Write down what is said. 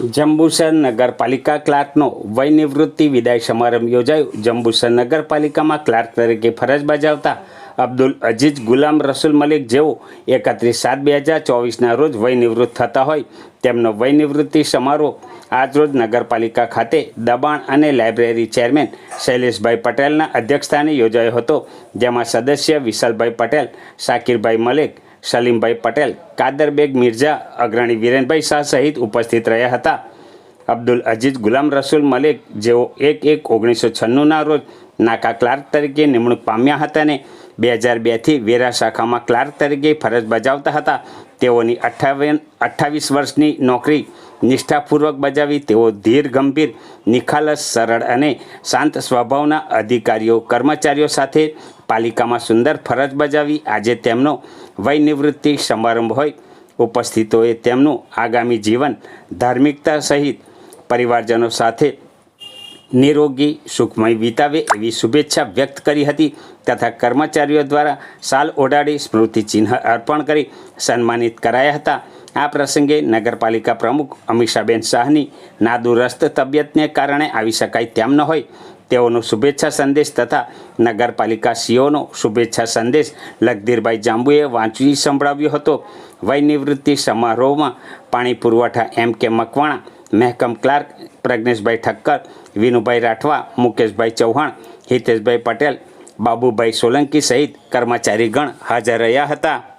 જંબુસર નગરપાલિકા ક્લાર્કનો વયનિવૃત્તિ વિદાય સમારંભ યોજાયો. જંબુસર નગરપાલિકામાં ક્લાર્ક તરીકે ફરજ બજાવતા અબ્દુલ અજીજ ગુલામ રસુલ મલિક જેઓ એકત્રીસ સાત બે હજાર ચોવીસના રોજ વયનિવૃત્ત થતા હોય, તેમનો વયનિવૃત્તિ સમારોહ આજરોજ નગરપાલિકા ખાતે દબાણ અને લાઇબ્રેરી ચેરમેન શૈલેષભાઈ પટેલના અધ્યક્ષસ્થાને યોજાયો હતો, જેમાં સદસ્ય વિશાલભાઈ પટેલ શાકિરભાઈ મલિક સલીમભાઈ પટેલ, કાદરબેગ મિર્ઝા, અગ્રણી વિરેનભાઈ શાહ સહિત ઉપસ્થિત રહ્યા હતા. અબ્દુલ અજીઝ ગુલામ રસુલ મલિક, જેઓ એક એક ઓગણીસો છન્નુંના રોજ નાકા ક્લાર્ક તરીકે નિમણૂક પામ્યા હતા અને બે હજાર બેથી વેરા શાખામાં ક્લાર્ક તરીકે ફરજ બજાવતા હતા. તેઓની અઠ્ઠાવન અઠ્ઠાવીસ વર્ષની નોકરી નિષ્ઠાપૂર્વક બજાવી, તેઓ ધીર, ગંભીર, નિખાલસ, સરળ અને શાંત સ્વભાવના અધિકારીઓ, કર્મચારીઓ સાથે પાલિકામાં સુંદર ફરજ બજાવી, આજે તેમનો વયનિવૃત્તિ સમારંભ હોય ઉપસ્થિતોએ તેમનું આગામી જીવન ધાર્મિકતા સહિત પરિવારજનો સાથે નિરોગી, સુખમય વિતાવે એવી શુભેચ્છા વ્યક્ત કરી હતી તથા કર્મચારીઓ દ્વારા સાલ ઓઢાડી સ્મૃતિ ચિહ્ન અર્પણ કરી સન્માનિત કરાયા હતા. આ પ્રસંગે નગરપાલિકા પ્રમુખ અમીષાબેન શાહની નાદુરસ્ત તબિયતને કારણે આવી શકાય તેમ ન હોય તેઓનો શુભેચ્છા સંદેશ તથા નગરપાલિકા સીઓનો શુભેચ્છા સંદેશ લગધીરભાઈ જાંબુએ વાંચી સંભળાવ્યો હતો. વયનિવૃત્તિ સમારોહમાં પાણી પુરવઠા એમ કે મકવાણા, મહેકમ ક્લાર્ક પ્રજ્ઞેશભાઈ ઠક્કર, વિનુભાઈ રાઠવા, મુકેશભાઈ ચૌહાણ, હિતેશભાઈ પટેલ, બાબુભાઈ સોલંકી સહિત કર્મચારીગણ હાજર રહ્યા હતા.